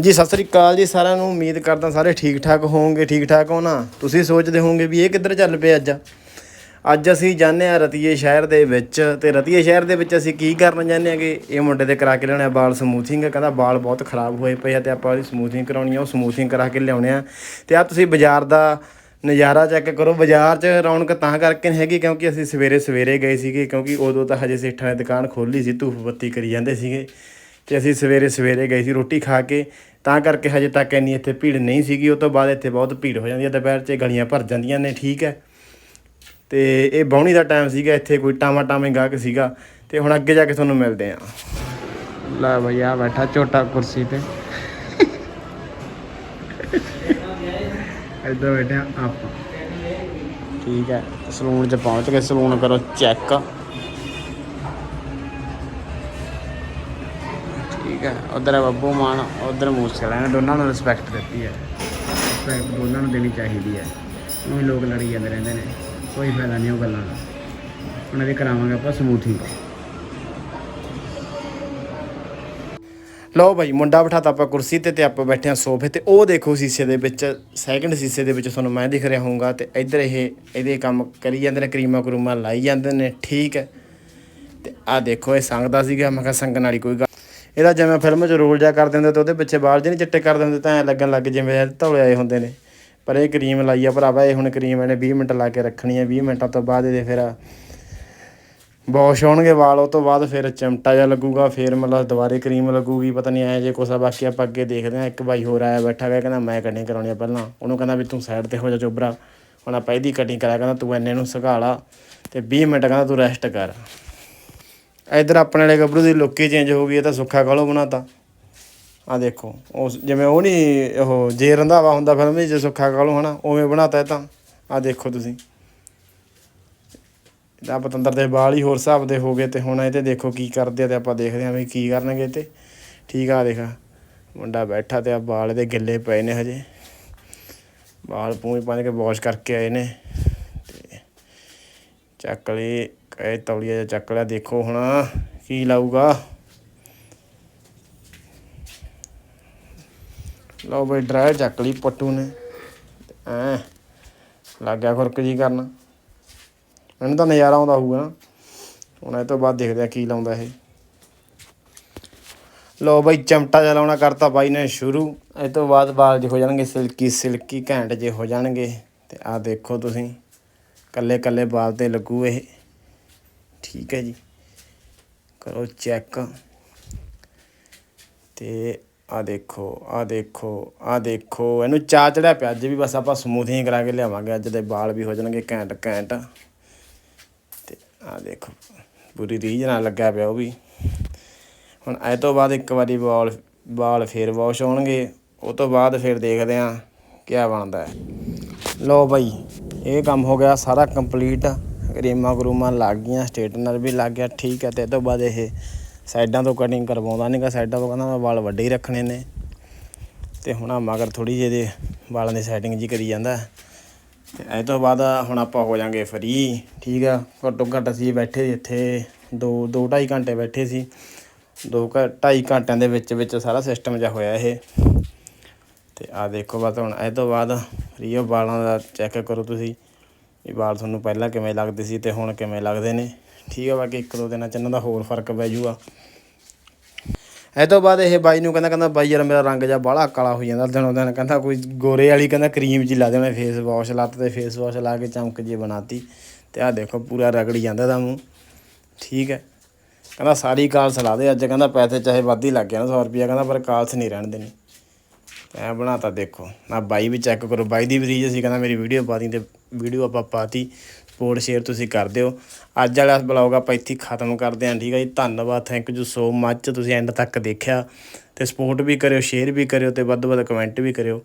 ਹਾਂਜੀ, ਸਤਿ ਸ੍ਰੀ ਅਕਾਲ ਜੀ ਸਾਰਿਆਂ ਨੂੰ। ਉਮੀਦ ਕਰਦਾ ਸਾਰੇ ਠੀਕ ਠਾਕ ਹੋਵੋਗੇ। ਠੀਕ ਠਾਕ ਹੋ ਨਾ? ਤੁਸੀਂ ਸੋਚਦੇ ਹੋਵੋਗੇ ਵੀ ਇਹ ਕਿੱਧਰ ਚੱਲ ਪਏ ਅੱਜ? ਅੱਜ ਅਸੀਂ ਜਾਂਦੇ ਆ ਰਤੀਏ ਸ਼ਹਿਰ ਦੇ ਵਿੱਚ ਤੇ ਰਤੀਏ ਸ਼ਹਿਰ ਦੇ ਵਿੱਚ ਅਸੀਂ ਕੀ ਕਰਨ ਜਾਂਦੇ ਆਗੇ ਇਹ ਮੁੰਡੇ ਦੇ ਕਰਾ ਕੇ ਲਿਆਉਣੇ ਆ ਵਾਲ ਸਮੂਥਿੰਗ। ਕਹਿੰਦਾ ਵਾਲ ਬਹੁਤ ਖਰਾਬ ਹੋਏ ਪਏ ਆ ਤੇ ਆਪਾਂ ਉਹਦੀ ਸਮੂਥਿੰਗ ਕਰਾਉਣੀ ਆ, ਉਹ ਸਮੂਥਿੰਗ ਕਰਾ ਕੇ ਲਿਆਉਣੇ ਆ। ਤੇ ਆ ਤੁਸੀਂ ਬਾਜ਼ਾਰ ਦਾ ਨਜ਼ਾਰਾ ਚੈੱਕ ਕਰੋ। ਬਾਜ਼ਾਰ 'ਚ ਰੌਣਕ ਤਾਂ ਕਰਕੇ ਨਹੀਂ ਹੈਗੀ ਕਿਉਂਕਿ ਅਸੀਂ ਸਵੇਰੇ ਸਵੇਰੇ ਗਏ ਸੀਗੇ, ਕਿਉਂਕਿ ਉਦੋਂ ਤਾਂ ਹਜੇ ਸੇਠਾਂ ਦੀ ਦੁਕਾਨ ਖੋਲੀ ਸੀ, ਧੂਫ ਬੱਤੀ ਕਰੀ ਜਾਂਦੇ ਸੀਗੇ। ਤੇ ਅਸੀਂ ਸਵੇਰੇ ਸਵੇਰੇ ਗਏ ਸੀ ਰੋਟੀ ਖਾ ਕੇ। ਤਾਂ ਕਰਕੇ ਹਜੇ ਤੱਕ ਇੰਨੀ ਇੱਥੇ ਭੀੜ ਨਹੀਂ ਸੀਗੀ, ਉਹ ਤੋਂ ਬਾਅਦ ਇੱਥੇ ਬਹੁਤ ਭੀੜ ਹੋ ਜਾਂਦੀ ਹੈ ਦੁਪਹਿਰ 'ਚ ਗਲੀਆਂ ਭਰ ਜਾਂਦੀਆਂ ਨੇ, ਠੀਕ ਹੈ। ਤੇ ਇਹ ਬੌਣੀ ਦਾ ਟਾਈਮ ਸੀਗਾ, ਇੱਥੇ ਕੋਈ ਟਾਮਾ ਟਾਮੇ ਗਾਹਕ ਸੀਗਾ, ਤੇ ਹੁਣ ਅੱਗੇ ਜਾ ਕੇ ਤੁਹਾਨੂੰ ਮਿਲਦੇ ਆਂ ਲੈ ਭਈਆ ਬੈਠਾ ਛੋਟਾ ਕੁਰਸੀ ਤੇ। ਇੱਧਰ ਬੈਠੇ ਆਂ ਆਪਾਂ। ਠੀਕ ਹੈ, ਸਲੂਨ 'ਚ ਪਹੁੰਚ ਗਏ, ਸਲੂਨ ਕਰੋ, ਚੈੱਕ। ਠੀਕ ਹੈ, ਉਧਰ ਹੈ ਬੱਬੂ ਮਾਨ, ਉਧਰ ਮੂਸੇਵਾਲਾ ਨੇ, ਦੋਨਾਂ ਨੂੰ ਰਿਸਪੈਕਟ ਦਿੱਤੀ ਹੈ। ਰਿਸਪੈਕਟ ਦੋਨਾਂ ਨੂੰ ਦੇਣੀ ਚਾਹੀਦੀ ਹੈ। ਉਹ ਲੋਕ ਲੜੀ ਜਾਂਦੇ ਰਹਿੰਦੇ ਨੇ, ਕੋਈ ਫਾਇਦਾ ਨਹੀਂ ਉਹ ਗੱਲਾਂ ਦਾ। ਉਹਨਾਂ ਦੇ ਕਰਾਵਾਂਗੇ ਆਪਾਂ ਸਮੂਥਿੰਗ ਲਓ ਭਾਈ ਮੁੰਡਾ ਬਿਠਾਤਾ ਆਪਾਂ ਕੁਰਸੀ ਤੇ ਤੇ ਆਪਾਂ ਬੈਠੇ ਆ ਸੋਫੇ ਤੇ। ਉਹ ਦੇਖੋ ਸ਼ੀਸ਼ੇ ਦੇ ਵਿੱਚ ਸੈਕਿੰਡ ਸ਼ੀਸ਼ੇ ਦੇ ਵਿੱਚ ਤੁਹਾਨੂੰ ਮੈਂ ਦਿਖ ਰਿਹਾ ਹੋਊਗਾ ਤੇ ਇੱਧਰ ਇਹ, ਇਹਦੇ ਕੰਮ ਕਰੀ ਜਾਂਦੇ ਨੇ, ਕਰੀਮਾ ਕਰੂਮਾ ਲਾਈ ਜਾਂਦੇ ਨੇ, ਠੀਕ ਹੈ। ਤੇ ਆ ਦੇਖੋ, ਇਹ ਸੰਗਦਾ ਸੀਗਾ, ਮੈਂ ਕਿਹਾ ਸੰਗਣ ਵਾਲੀ ਕੋਈ ਗੱਲ ਇਹਦਾ ਜਿਵੇਂ ਫਿਲਮ 'ਚ ਰੋਲ ਜਾ ਕਰ ਦਿੰਦੇ ਤੇ ਉਹਦੇ ਪਿੱਛੇ ਵਾਲ ਜਿਹੇ ਨਹੀਂ ਚਿੱਟੇ ਕਰ ਦਿੰਦੇ ਤਾਂ ਐ ਲੱਗਣ ਲੱਗ ਜਿਵੇਂ ਧੌਲੇ ਆਏ ਹੁੰਦੇ ਨੇ। ਪਰ ਇਹ ਕਰੀਮ ਲਾਈ ਆ ਭਰਾਵਾ, ਇਹ ਹੁਣ ਕਰੀਮ ਇਹਨੇ 20 ਮਿੰਟ ਲਾ ਕੇ ਰੱਖਣੀ ਹੈ 20 ਮਿੰਟਾਂ ਤੋਂ ਬਾਅਦ ਇਹਦੇ ਫਿਰ ਵਾਸ਼ ਹੋਣਗੇ ਵਾਲ, ਉਹ ਤੋਂ ਬਾਅਦ ਫਿਰ ਚਮਟਾ ਜਿਹਾ ਲੱਗੂਗਾ, ਫਿਰ ਮਤਲਬ ਦੁਬਾਰੇ ਕਰੀਮ ਲੱਗੂਗੀ, ਪਤਾ ਨਹੀਂ ਐ ਜੇ ਕੁਛ ਬਾਕੀ ਆਪਾਂ ਅੱਗੇ ਦੇਖਦੇ ਆ ਇੱਕ ਬਾਈ ਹੋਰ ਆਇਆ ਬੈਠਾ ਗਿਆ ਕਹਿੰਦਾ ਮੈਂ ਕਟਿੰਗ ਕਰਾਉਣੀ ਆ ਪਹਿਲਾਂ। ਉਹਨੂੰ ਕਹਿੰਦਾ ਵੀ ਤੂੰ ਸਾਈਡ ਤੇ ਹੋ ਜਾ ਚੋਬਰਾ, ਹੁਣ ਆਪਾਂ ਇਹਦੀ ਕਟਿੰਗ ਕਰਾ ਕਹਿੰਦਾ ਤੂੰ ਐਨੇ ਨੂੰ ਸੁਕਾ ਲਾ ਤੇ 20 ਮਿੰਟ ਕਹਿੰਦਾ ਤੂੰ ਰੈਸਟ ਕਰ। ਇਧਰ ਆਪਣੇ ਵਾਲੇ ਗੱਭਰੂ ਦੀ ਲੁੱਕ ਹੀ ਚੇਂਜ ਹੋ ਗਈ, ਇਹ ਤਾਂ ਸੁੱਖਾ ਕਾਲੋ ਬਣਾਤਾ। ਆ ਦੇਖੋ, ਉਸ ਜਿਵੇਂ ਉਹ ਨਹੀਂ, ਉਹ ਜੇ ਰੰਧਾਵਾ ਹੁੰਦਾ ਫਿਲਮ ਵਿੱਚ ਸੁੱਖਾ ਕਾਲੋ ਹਨਾ, ਉਵੇਂ ਬਣਾਤਾ ਇਹ ਤਾਂ। ਆ ਦੇਖੋ ਤੁਸੀਂ। ਇਹਦਾ ਪਤੰਦਰ ਦੇ ਵਾਲ ਹੀ ਹੋਰ ਹਿਸਾਬ ਦੇ ਹੋ ਗਏ ਤੇ ਹੁਣ ਇਹ ਤੇ ਦੇਖੋ ਕੀ ਕਰਦੇ ਆ ਤੇ ਆਪਾਂ ਦੇਖਦੇ ਹਾਂ ਵੀ ਕੀ ਕਰਨਗੇ ਤੇ। ਠੀਕ ਆ ਦੇਖ, ਮੁੰਡਾ ਬੈਠਾ ਤੇ ਆ ਵਾਲ ਇਹਦੇ ਗਿੱਲੇ ਪਏ ਨੇ ਹਜੇ। ਵਾਲ ਪੂੰਝ ਪਾਣ ਕੇ ਵਾਸ਼ ਕਰਕੇ ਆਏ ਨੇ। ਤੇ ਚੱਕ ਲਈ ਇਹ ਤੌਲੀਆ ਜਿਹਾ ਚੱਕ ਲਿਆ, ਦੇਖੋ ਹੁਣ ਕੀ ਲਾਊਗਾ। ਲਓ ਬਈ ਡਰਾਇਰ ਚੱਕ ਲਈ ਪੱਟੂ ਨੇ। ਐ, ਲੱਗ ਗਿਆ ਖੁਰਕ ਜੀ ਕਰਨ। ਇਹਨੂੰ ਤਾਂ ਨਜ਼ਾਰਾ ਆਉਂਦਾ ਹੋਊਗਾ ਹੁਣ ਇਹ ਤੋਂ ਬਾਅਦ ਦੇਖਦੇ ਆ ਕੀ ਲਾਉਂਦਾ ਇਹ। ਲੋ ਬਾਈ, ਚਮਟਾ ਜਿਹਾ ਲਾਉਣਾ ਕਰਤਾ ਬਾਈ ਨੇ ਸ਼ੁਰੂ। ਇਹ ਤੋਂ ਬਾਅਦ ਵਾਲ ਜੇ ਹੋ ਜਾਣਗੇ, ਸਿਲਕੀ ਸਿਲਕੀ ਘੈਂਟ ਜੇ ਹੋ ਜਾਣਗੇ। ਤੇ ਆਹ ਦੇਖੋ ਤੁਸੀਂ ਕੱਲੇ ਕੱਲੇ ਵਾਲ ਤੇ ਲੱਗੂ ਇਹ। ਠੀਕ ਹੈ ਜੀ। ਕਰੋ ਚੈੱਕ। ਤੇ ਆ ਦੇਖੋ ਆ ਦੇਖੋ ਆ ਦੇਖੋ। ਇਹਨੂੰ ਚਾ ਚੜਿਆ ਪਿਆ, ਅੱਜ ਵੀ ਬਸ ਆਪਾਂ ਸਮੂਥਿੰਗ ਕਰਾ ਕੇ ਲਿਆਵਾਂਗੇ। ਅੱਜ ਦੇ ਵਾਲ ਵੀ ਹੋ ਜਾਣਗੇ ਘੈਂਟ ਘੈਂਟ। ਤੇ ਆ ਦੇਖੋ, ਪੂਰੀ ਰੀਝ ਨਾਲ ਲੱਗਾ ਪਿਆ ਉਹ ਵੀ। ਹੁਣ ਇਹ ਤੋਂ ਬਾਅਦ ਇੱਕ ਵਾਰੀ ਵਾਲ ਵਾਲ ਫੇਰ ਵਾਸ਼ ਹੋਣਗੇ। ਉਹ ਤੋਂ ਬਾਅਦ ਫਿਰ ਦੇਖਦੇ ਆਂ ਕੀ ਬਣਦਾ ਹੈ। ਲੋ ਬਾਈ, ਇਹ ਕੰਮ ਹੋ ਗਿਆ ਸਾਰਾ ਕੰਪਲੀਟ ਕਰੀਮਾਂ ਕਰੂਮਾਂ ਲੱਗ ਗਈਆਂ, ਸਟੇਟਨਰ ਵੀ ਲੱਗ ਗਿਆ, ਠੀਕ ਹੈ ਤੇ ਇਹ ਤੋਂ ਬਾਅਦ ਇਹ ਸਾਈਡਾਂ ਤੋਂ ਕਟਿੰਗ ਕਰਵਾਉਂਦਾ ਨਹੀਂਗਾ ਸਾਈਡਾਂ ਤੋਂ ਕਹਿੰਦਾ ਮੈਂ ਵਾਲ ਵੱਡੇ ਹੀ ਰੱਖਣੇ ਨੇ। ਤੇ ਹੁਣ ਆ ਮਗਰ ਥੋੜੀ ਜਿਹੀ ਦੇ ਵਾਲਾਂ ਦੀ ਸੈਟਿੰਗ ਜੀ ਕਰੀ ਜਾਂਦਾ। ਤੇ ਇਹ ਤੋਂ ਬਾਅਦ ਹੁਣ ਆਪਾਂ ਹੋ ਜਾਾਂਗੇ ਫਰੀ ਠੀਕ ਆ, ਘੱਟੋ ਘੱਟ ਅਸੀਂ ਬੈਠੇ ਇੱਥੇ 2 2 2.5 ਘੰਟੇ ਬੈਠੇ ਸੀ। 2 2.5 ਘੰਟਿਆਂ ਦੇ ਵਿੱਚ ਵਿੱਚ ਸਾਰਾ ਸਿਸਟਮ ਜਿਹਾ ਹੋਇਆ ਇਹ। ਤੇ ਆ ਦੇਖੋ ਬਸ ਹੁਣ ਇਹ ਤੋਂ ਬਾਅਦ ਫਰੀ ਵਾਲਾਂ ਦਾ ਚੈੱਕ ਕਰੋ ਤੁਸੀਂ। ਇਹ ਵਾਲ ਤੁਹਾਨੂੰ ਪਹਿਲਾਂ ਕਿਵੇਂ ਲੱਗਦੇ ਸੀ ਤੇ ਹੁਣ ਕਿਵੇਂ ਲੱਗਦੇ ਨੇ। ਠੀਕ ਆ, ਬਾਕੀ ਇੱਕ ਦੋ ਦਿਨਾਂ ਚ ਇਹਨਾਂ ਦਾ ਹੋਰ ਫ਼ਰਕ ਪੈ ਜੂਗਾ। ਇਹ ਤੋਂ ਬਾਅਦ ਇਹ ਬਾਈ ਨੂੰ ਕਹਿੰਦਾ ਕਹਿੰਦਾ ਬਾਈ ਯਾਰ ਮੇਰਾ ਰੰਗ ਜਿਹਾ ਬਾਹਲਾ ਕਾਲਾ ਹੋ ਜਾਂਦਾ ਦਿਨੋਂ ਦਿਨ। ਕਹਿੰਦਾ ਕੋਈ ਗੋਰੇ ਵਾਲੀ ਕਹਿੰਦਾ ਕਰੀਮ ਜੀ ਲਾ ਦੇਣਾ ਫੇਸ ਵਾਸ਼ ਲੱਤ ਤੇ ਫੇਸ ਵਾਸ਼ ਲਾ ਕੇ ਚਮਕ ਜੀ ਬਣਾਤੀ। ਤੇ ਆਹ ਦੇਖੋ, ਪੂਰਾ ਰਗੜੀ ਜਾਂਦਾ ਦਾ ਮੂੰਹ। ਠੀਕ ਹੈ। ਕਹਿੰਦਾ, ਸਾਰੀ ਕਾਲਸ ਲਾ ਦੇ। ਅੱਜ ਕਹਿੰਦਾ ਪੈਸੇ ਚਾਹੇ ਵੱਧ ਹੀ ਲੱਗ ਜਾਣ 100 ਰੁਪਿਆ ਕਹਿੰਦਾ, ਪਰ ਕਾਲਸ ਨਹੀਂ ਰਹਿਣ ਦੇਣੀ। ਐ ਬਣਾਤਾ ਦੇਖੋ। ਨਾ ਬਾਈ ਵੀ ਚੈੱਕ ਕਰੋ। ਬਾਈ ਦੀ ਵੀ ਰੀਜ ਸੀ ਕਹਿੰਦਾ ਮੇਰੀ ਵੀਡੀਓ ਪਾ ਦੀ ਤੇ ਵੀਡੀਓ ਆਪਾਂ ਪਾਤੀ। ਸਪੋਰਟ ਸ਼ੇਅਰ ਤੁਸੀਂ ਕਰ ਦਿਓ। ਅੱਜ ਵਾਲਾ ਬਲੌਗ ਆਪਾਂ ਇੱਥੇ ਖਤਮ ਕਰਦੇ ਹਾਂ ਠੀਕ ਹੈ ਜੀ। ਧੰਨਵਾਦ ਥੈਂਕ ਯੂ ਸੋ ਮੱਚ ਤੁਸੀਂ ਐਂਡ ਤੱਕ ਦੇਖਿਆ। ਤੇ ਸਪੋਰਟ ਵੀ ਕਰਿਓ ਸ਼ੇਅਰ ਵੀ ਕਰਿਓ ਤੇ ਵੱਧ ਤੋਂ ਵੱਧ ਕਮੈਂਟ ਵੀ ਕਰਿਓ।